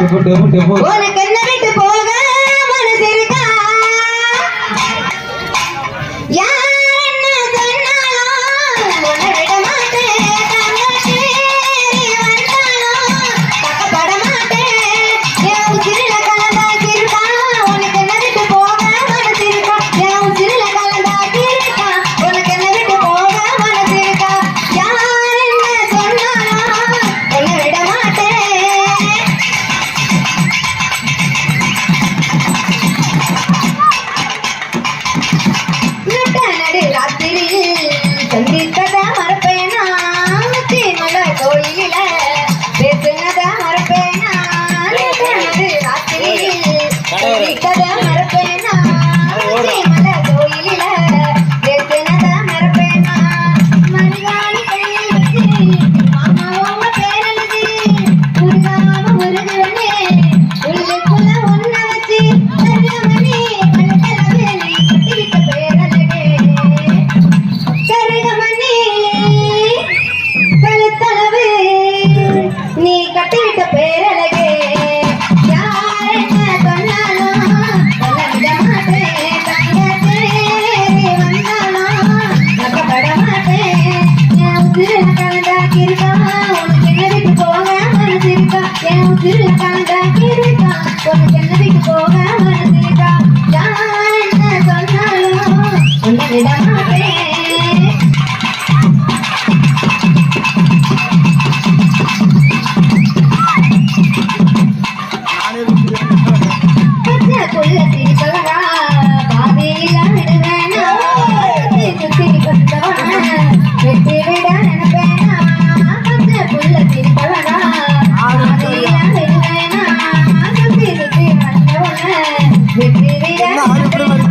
得不得不得 ஒரு ஜன்னதிக்கு போக மனசுதான் யார் என்ன சொன்னாலும் உன்னை விடமாக நான் இப்படி